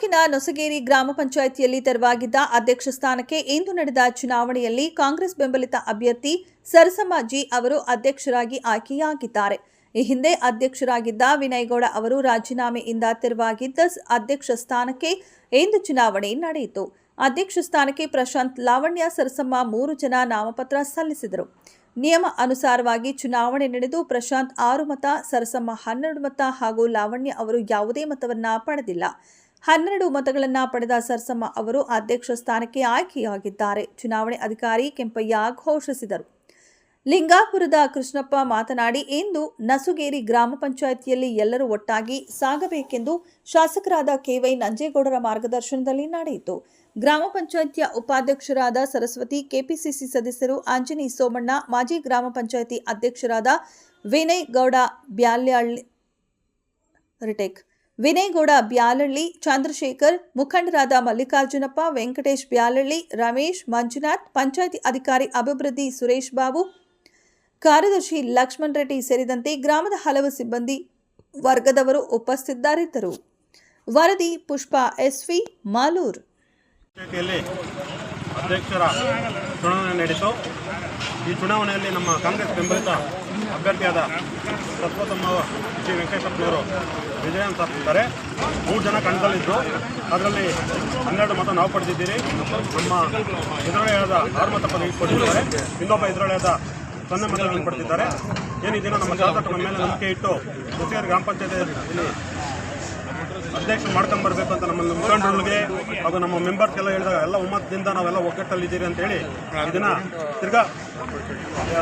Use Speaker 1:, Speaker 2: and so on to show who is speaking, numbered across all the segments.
Speaker 1: ತಾಲೂಕಿನ ನೊಸಗೇರಿ ಗ್ರಾಮ ಪಂಚಾಯಿತಿಯಲ್ಲಿ ತೆರವಾಗಿದ್ದ ಅಧ್ಯಕ್ಷ ಸ್ಥಾನಕ್ಕೆ ಇಂದು ನಡೆದ ಚುನಾವಣೆಯಲ್ಲಿ ಕಾಂಗ್ರೆಸ್ ಬೆಂಬಲಿತ ಅಭ್ಯರ್ಥಿ ಸರಸಮ್ಮಾಜಿ ಅವರು ಅಧ್ಯಕ್ಷರಾಗಿ ಆಯ್ಕೆಯಾಗಿದ್ದಾರೆ. ಈ ಹಿಂದೆ ಅಧ್ಯಕ್ಷರಾಗಿದ್ದ ವಿನಯ್ಗೌಡ ಅವರು ರಾಜೀನಾಮೆಯಿಂದ ತೆರವಾಗಿದ್ದ ಅಧ್ಯಕ್ಷ ಸ್ಥಾನಕ್ಕೆ ಇಂದು ಚುನಾವಣೆ ನಡೆಯಿತು. ಅಧ್ಯಕ್ಷ ಸ್ಥಾನಕ್ಕೆ ಪ್ರಶಾಂತ್ ಲಾವಣ್ಯ, ಸರಸಮ್ಮ ಮೂರು ಜನ ನಾಮಪತ್ರ ಸಲ್ಲಿಸಿದರು. ನಿಯಮ ಅನುಸಾರವಾಗಿ ಚುನಾವಣೆ ನಡೆದು ಪ್ರಶಾಂತ್ ಆರು ಮತ, ಸರಸಮ್ಮ ಹನ್ನೆರಡು ಮತ ಹಾಗೂ ಲಾವಣ್ಯ ಅವರು ಯಾವುದೇ ಮತವನ್ನ ಪಡೆದಿಲ್ಲ. ಹನ್ನೆರಡು ಮತಗಳನ್ನು ಪಡೆದ ಸರ್ಸಮ್ಮ ಅವರು ಅಧ್ಯಕ್ಷ ಸ್ಥಾನಕ್ಕೆ ಆಯ್ಕೆಯಾಗಿದ್ದಾರೆ. ಚುನಾವಣೆ ಅಧಿಕಾರಿ ಕೆಂಪಯ್ಯ ಘೋಷಿಸಿದರು. ಲಿಂಗಾಪುರದ ಕೃಷ್ಣಪ್ಪ ಮಾತನಾಡಿ, ಇಂದು ನಸುಗೇರಿ ಗ್ರಾಮ ಪಂಚಾಯಿತಿಯಲ್ಲಿ ಎಲ್ಲರೂ ಒಟ್ಟಾಗಿ ಸಾಗಬೇಕೆಂದು ಶಾಸಕರಾದ ಕೆವೈ ನಂಜೇಗೌಡರ ಮಾರ್ಗದರ್ಶನದಲ್ಲಿ ನಡೆಯಿತು. ಗ್ರಾಮ ಪಂಚಾಯಿತಿಯ ಉಪಾಧ್ಯಕ್ಷರಾದ ಸರಸ್ವತಿ, ಕೆಪಿಸಿಸಿ ಸದಸ್ಯರು ಆಂಜನಿ ಸೋಮಣ್ಣ, ಮಾಜಿ ಗ್ರಾಮ ಪಂಚಾಯಿತಿ ಅಧ್ಯಕ್ಷರಾದ ವಿನಯ್ ಗೌಡ, ಬ್ಯಾಲ್ಯಾಳ್ ರಿಟೇಕ್ ವಿನಯ್ ಗೌಡ ಬ್ಯಾಲಳ್ಳಿ, ಚಂದ್ರಶೇಖರ್, ಮುಖಂಡರಾದ ಮಲ್ಲಿಕಾರ್ಜುನಪ್ಪ, ವೆಂಕಟೇಶ್ ಬ್ಯಾಲಳ್ಳಿ, ರಮೇಶ್, ಮಂಜುನಾಥ್, ಪಂಚಾಯಿತಿ ಅಧಿಕಾರಿ ಅಭಿವೃದ್ಧಿ ಸುರೇಶ್ ಬಾಬು, ಕಾರ್ಯದರ್ಶಿ ಲಕ್ಷ್ಮಣ್ ರೆಡ್ಡಿ ಸೇರಿದಂತೆ ಗ್ರಾಮದ ಹಲವು ಸಿಬ್ಬಂದಿ ವರ್ಗದವರು ಉಪಸ್ಥಿತರಿದ್ದರು. ವರದಿ ಪುಷ್ಪ ಎಸ್ವಿ, ಮಾಲೂರ್.
Speaker 2: ಅಧ್ಯಕ್ಷರ ಚುನಾವಣೆ ನಡೆಯಿತು ಈ ಚುನಾವಣೆಯಲ್ಲಿ ನಮ್ಮ ಕಾಂಗ್ರೆಸ್ ಬೆಂಬಲಿತ ಅಭ್ಯರ್ಥಿಯಾದ ಸತ್ವತಮ್ಮ ಶ್ರೀ ವೆಂಕಟೇಶಪ್ಪನವರು ವಿಜಯ ಸಾಧಿಸಿದ್ದಾರೆ. ಮೂರು ಜನ ಕಣದಲ್ಲಿದ್ದರು ಅದರಲ್ಲಿ ಹನ್ನೆರಡು ಮತ ನಾವು ಪಡೆದಿದ್ದೀರಿ. ನಮ್ಮ ಎದುರಾಳಿಯಾದ ಆರು ಮತ ಪದವಿ ಪಡೆದಿದ್ದಾರೆ. ಇನ್ನೊಬ್ಬ ಎದುರಾಳಿಯಾದ ಸೊನ್ನೆ ಮತಗಳನ್ನು ಪಡೆದಿದ್ದಾರೆ. ಏನಿದ್ದೀನೋ ನಮ್ಮ ಶಾಸಕರ ಮೇಲೆ ನಂಬಿಕೆ ಇಟ್ಟು, ಹೊಸಗೇರಿ ಗ್ರಾಮ ಪಂಚಾಯತಿಯಲ್ಲಿ ಅಧ್ಯಕ್ಷ ಮಾಡ್ಕೊಂಡ್ ಬರ್ಬೇಕು ಅಂತ ನಮ್ಮ ಮುಖಂಡರುಗಳಿಗೆ ಹಾಗೂ ನಮ್ಮ ಮೆಂಬರ್ಸ್ ಎಲ್ಲ ಹೇಳಿದಾಗ ಎಲ್ಲ ಒಮ್ಮತದಿಂದ ನಾವೆಲ್ಲ ಒಗ್ಗಟ್ಟಲ್ಲಿದ್ದೀರಿ ಅಂತ ಹೇಳಿ ಇದನ್ನ ತಿರ್ಗಾ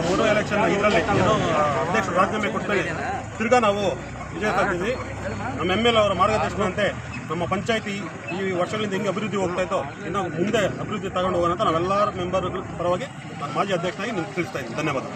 Speaker 2: ಮೂರು ಎಲೆಕ್ಷನ್ ಇದರಲ್ಲಿ ಅಧ್ಯಕ್ಷ ರಾಜೀನಾಮೆ ಕೊಟ್ಟಮೇಲೆ ತಿರ್ಗಾ ನಾವು ವಿಜಯ ಸಾಧಿಸಿದ್ವಿ ನಮ್ಮ ಎಂ ಎಲ್ ಅವರ ಮಾರ್ಗದರ್ಶನಂತೆ ನಮ್ಮ ಪಂಚಾಯತಿ ಈ ವರ್ಷಗಳಿಂದ ಹೆಂಗೆ ಅಭಿವೃದ್ಧಿ ಹೋಗ್ತಾ ಇದ್ದೋ ಇನ್ನೂ ಮುಂದೆ ಅಭಿವೃದ್ಧಿ ತಗೊಂಡು ಹೋಗೋಣ ಅಂತ ನಾವೆಲ್ಲ ಮೆಂಬರ್ ಪರವಾಗಿ ನಾನು ಮಾಜಿ ಅಧ್ಯಕ್ಷನಾಗಿ ನಿಮ್ಗೆ ತಿಳಿಸ್ತಾ ಇದ್ದೀನಿ ಧನ್ಯವಾದ